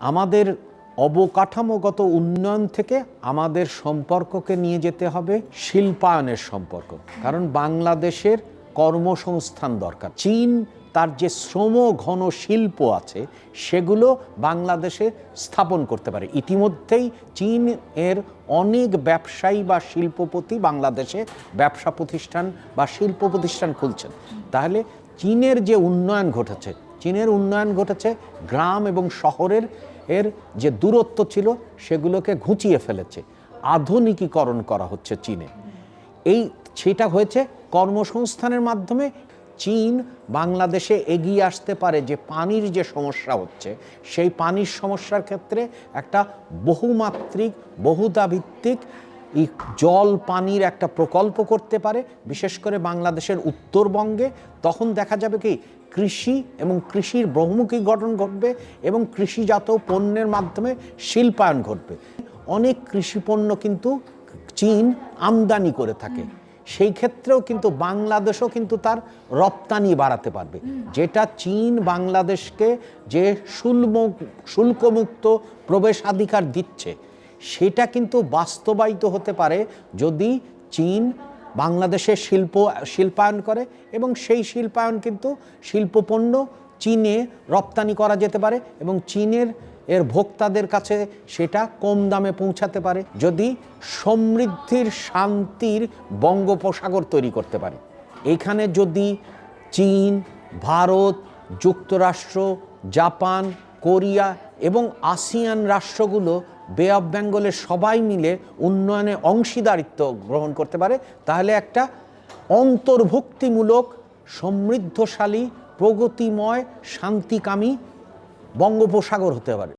আমাদের অবকাঠামোগত উন্নয়ন থেকে আমাদের সম্পর্ককে নিয়ে যেতে হবে, শিল্পায়নের সম্পর্ক। কারণ বাংলাদেশের কর্মসংস্থান দরকার। চীন তার যে শ্রম ঘন শিল্প আছে, সেগুলো বাংলাদেশে স্থাপন করতে পারে। ইতিমধ্যেই চীন এর অনেক ব্যবসায়ী বা শিল্পপতি বাংলাদেশে ব্যবসা প্রতিষ্ঠান বা শিল্প প্রতিষ্ঠান খুলছেন। তাহলে চীনের যে উন্নয়ন ঘটেছে চীনের উন্নয়ন ঘটেছে, গ্রাম এবং শহরের এর যে দূরত্ব ছিল সেগুলোকে ঘুচিয়ে ফেলেছে। আধুনিকীকরণ করা হচ্ছে চীনে। এই, সেটা হয়েছে কর্মসংস্থানের মাধ্যমে চীন বাংলাদেশে এগিয়ে আসতে পারে যে পানির যে সমস্যা হচ্ছে, সেই পানির সমস্যার ক্ষেত্রে একটা বহুমাত্রিক বহুদাভিত্তিক এই জল পানির একটা প্রকল্প করতে পারে, বিশেষ করে বাংলাদেশের উত্তরবঙ্গে। তখন দেখা যাবে কি, কৃষি এবং কৃষির বহুমুখী গঠন ঘটবে এবং কৃষিজাত পণ্যের মাধ্যমে শিল্পায়ন ঘটবে। অনেক কৃষি পণ্য কিন্তু চীন আমদানি করে থাকে। সেই ক্ষেত্রেও কিন্তু বাংলাদেশও কিন্তু তার রপ্তানি বাড়াতে পারবে। যেটা চীন বাংলাদেশকে যে শুল্ক শুল্কমুক্ত প্রবেশাধিকার দিচ্ছে। সেটা কিন্তু বাস্তবায়িত হতে পারে যদি চীন বাংলাদেশের শিল্প, শিল্পায়ন করে এবং সেই শিল্পায়ন কিন্তু শিল্পপণ্য চীনে রপ্তানি করা যেতে পারে এবং চীনের এর ভোক্তাদের কাছে সেটা কম দামে পৌঁছাতে পারে যদি সমৃদ্ধির শান্তির বঙ্গোপসাগর তৈরি করতে পারে। এখানে যদি চীন, ভারত, যুক্তরাষ্ট্র, জাপান, কোরিয়া এবং আসিয়ান রাষ্ট্রগুলো বে অফ বেঙ্গলের সবাই মিলে উন্নয়নে অংশীদারিত্ব গ্রহণ করতে পারে, তাহলে একটা অন্তর্ভুক্তিমূলক, সমৃদ্ধশালী, প্রগতিময়, শান্তিকামী বঙ্গোপসাগর হতে পারে।